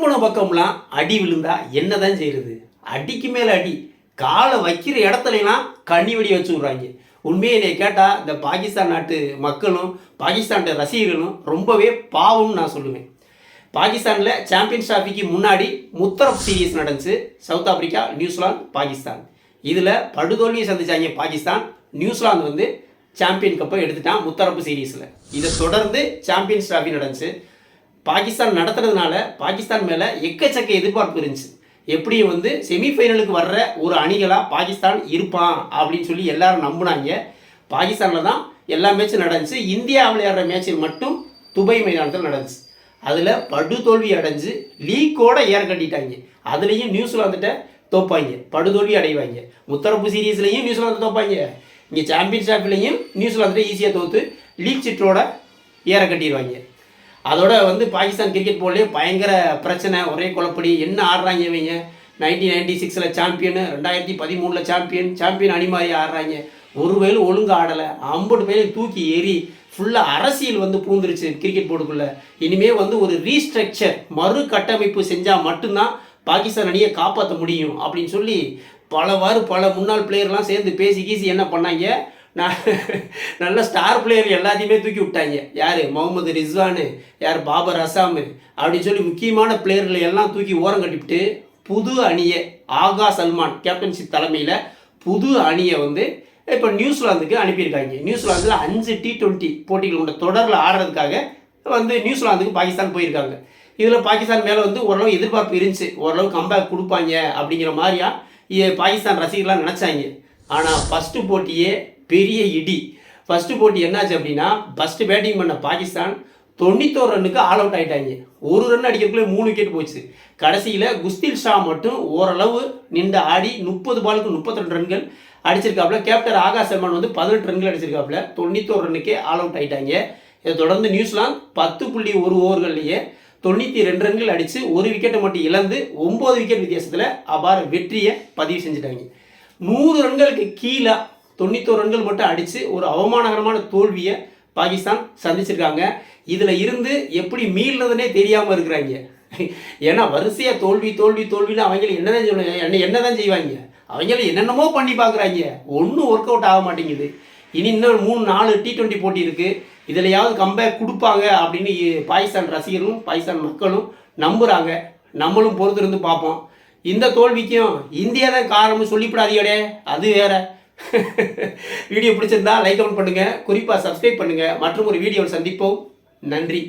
மூணு பக்கம்லாம் அடி விழுந்தா என்னதான் செய்கிறது அடிக்கு மேலே அடி. காலை வைக்கிற இடத்துலலாம் கண்ணி வெடி வச்சு விட்றாங்க உண்மையை என்னை கேட்டால் இந்த பாகிஸ்தான் நாட்டு மக்களும் பாகிஸ்தான் ரசிகர்களும் ரொம்பவே பாவம்னு நான் சொல்லுவேன். பாகிஸ்தானில் சாம்பியன்ஸ் டிராஃபிக்கு முன்னாடி முத்தரப் சீரீஸ் நடந்துச்சு. South Africa New Zealand Pakistan. இதில் படுதோல்வியை சந்திச்சாங்க பாகிஸ்தான். நியூசிலாந்து வந்து சாம்பியன் கப்பை எடுத்துட்டான் முத்தரப்பு சீரீஸில் இதை தொடர்ந்து சாம்பியன்ஸ் டிராஃபி நடந்துச்சு. பாகிஸ்தான் நடத்துறதுனால பாகிஸ்தான் மேலே எக்கச்சக்க எதிர்பார்ப்பு இருந்துச்சு. எப்படியும் வந்து செமிஃபைனலுக்கு வர்ற ஒரு அணிகளாக பாகிஸ்தான் இருப்பான் அப்படின்னு சொல்லி எல்லாரும் நம்பினாங்க. பாகிஸ்தானில் தான் எல்லா மேட்சும் நடந்துச்சு. இந்தியா விளையாடுற மேட்சில் மட்டும் துபை மைதானத்தில் நடந்துச்சு. அதில் படுதோல்வி அடைஞ்சு லீக்கோட ஏற கட்டிட்டாங்க. அதுலேயும் நியூசிலாந்துட்ட தோப்பாங்க. படுதோல்வி அடைவாங்க. முத்தரப்பு சீரீஸ்லையும் நியூசிலாந்து தோப்பாங்க. இங்கே சாம்பியன்ஸ் நியூஸில் நியூசிலாந்துட்ட ஈஸியாக தோற்று லீக் சிட்டரோட ஏற கட்டிடுவாங்க. அதோட வந்து பாகிஸ்தான் கிரிக்கெட் போர்ட்லேயே பயங்கர பிரச்சனை ஒரே குழப்படி. என்ன ஆடுறாங்க இவங்க? நைன்டீன் நைன்டி சிக்ஸில் சாம்பியன் ரெண்டாயிரத்தி பதிமூணில் சாம்பியன் சாம்பியன் அணி மாதிரி ஆடுறாங்க. ஒருவேளை ஒழுங்கு ஆடலை. ஐம்பது பேரையும் தூக்கி ஏறி ஃபுல்லாக அரசியல் வந்து பூந்துருச்சு கிரிக்கெட் போர்டுக்குள்ளே இனிமேல் வந்து ஒரு ரீஸ்ட்ரக்சர் மறு கட்டமைப்பு செஞ்சால் மட்டும்தான் பாகிஸ்தான் அணியை காப்பாற்ற முடியும் அப்படின்னு சொல்லி பலவாறு பல முன்னாள் பிளேயர்லாம் சேர்ந்து பேசி கீசி என்ன பண்ணாங்க? நான் நல்ல ஸ்டார் பிளேயர் எல்லாத்தையுமே தூக்கி விட்டாங்க. யார்? முகமது ரிஸ்வானு. யார்? பாபர் அசாமு. அப்படின்னு சொல்லி முக்கியமான பிளேயர்களை எல்லாம் தூக்கி ஓரம் கட்டிவிட்டு புது அணியை ஆகா சல்மான் கேப்டன்ஷிப் தலைமையில் புது அணியை வந்து இப்போ நியூசிலாந்துக்கு அனுப்பியிருக்காங்க. நியூசிலாந்தில் அஞ்சு டி ட்வெண்ட்டி போட்டிகள் கொண்ட தொடரில் ஆடுறதுக்காக வந்து நியூசிலாந்துக்கு பாகிஸ்தான் போயிருக்காங்க. இதில் பாகிஸ்தான் மேலே வந்து ஓரளவு எதிர்பார்ப்பு இருந்துச்சு. ஓரளவு கம்பேக் கொடுப்பாங்க அப்படிங்கிற மாதிரியா பாகிஸ்தான் ரசிகர்லாம் நினச்சாங்க. ஆனால் ஃபஸ்ட்டு போட்டியே பெரிய இடி. ஃபஸ்ட்டு போட்டி என்னாச்சு அப்படின்னா ஃபஸ்ட்டு பேட்டிங் பண்ண பாகிஸ்தான் தொண்ணூத்தோரு ரன்னுக்கு ஆல் அவுட் ஆயிட்டாங்க. ஒரு ரன் அடிக்கிறதுக்குள்ளே மூணு விக்கெட் போச்சு. கடைசியில் குஸ்தில் ஷா மட்டும் ஓரளவு நின்று ஆடி முப்பது பாலுக்கு முப்பத்திரெண்டு ரன்கள் அடிச்சிருக்காப்புல. கேப்டன் ஆகாஷ் சல்மான் வந்து பதினெட்டு ரன்கள் அடிச்சிருக்காப்புல. தொண்ணூத்தோரு ரன்னுக்கே ஆல் அவுட் ஆயிட்டாங்க. இதை தொடர்ந்து நியூசிலாந்து பத்து புள்ளி ஒரு ஓவர்கள்லேயே தொண்ணூற்றி ரெண்டு ரன்கள் அடித்து ஒரு விக்கெட்டை மட்டும் இழந்து ஒம்பது விக்கெட் வித்தியாசத்தில் அபார வெற்றியை பதிவு செஞ்சுட்டாங்க. நூறு ரன்களுக்கு கீழே தொண்ணூத்தோரு ரன்கள் மட்டும் அடித்து ஒரு அவமானகரமான தோல்வியை பாகிஸ்தான் சந்திச்சிருக்காங்க. இதில் இருந்து எப்படி மீள்றதுனே தெரியாமல் இருக்கிறாங்க. ஏன்னா வரிசையாக தோல்வி தோல்வி தோல்வின்னு அவங்கள என்னதான் சொல்லுவாங்க? என்ன என்னதான் செய்வாங்க? அவங்கள என்னென்னமோ பண்ணி பார்க்குறாங்க. ஒன்றும் ஒர்க் அவுட் ஆக மாட்டேங்குது. இனி இன்னும் மூணு நாலு டி ட்வெண்ட்டி போட்டி இருக்குது இதுலையாவது கம்பேக் கொடுப்பாங்க அப்படின்னு பாகிஸ்தான் ரசிகர்களும் பாகிஸ்தான் மக்களும் நம்புகிறாங்க நம்மளும் பொறுத்திருந்து பார்ப்போம். இந்த தோல்விக்கும் இந்தியா தான் காரணம் சொல்லிவிடாதீங்களே அது வேற. வீடியோ பிடிச்சிருந்தா லைக் கமெண்ட் பண்ணுங்கள் குறிப்பாக சப்ஸ்கிரைப் பண்ணுங்கள் மற்றும் ஒரு வீடியோவில் சந்திப்போம். நன்றி.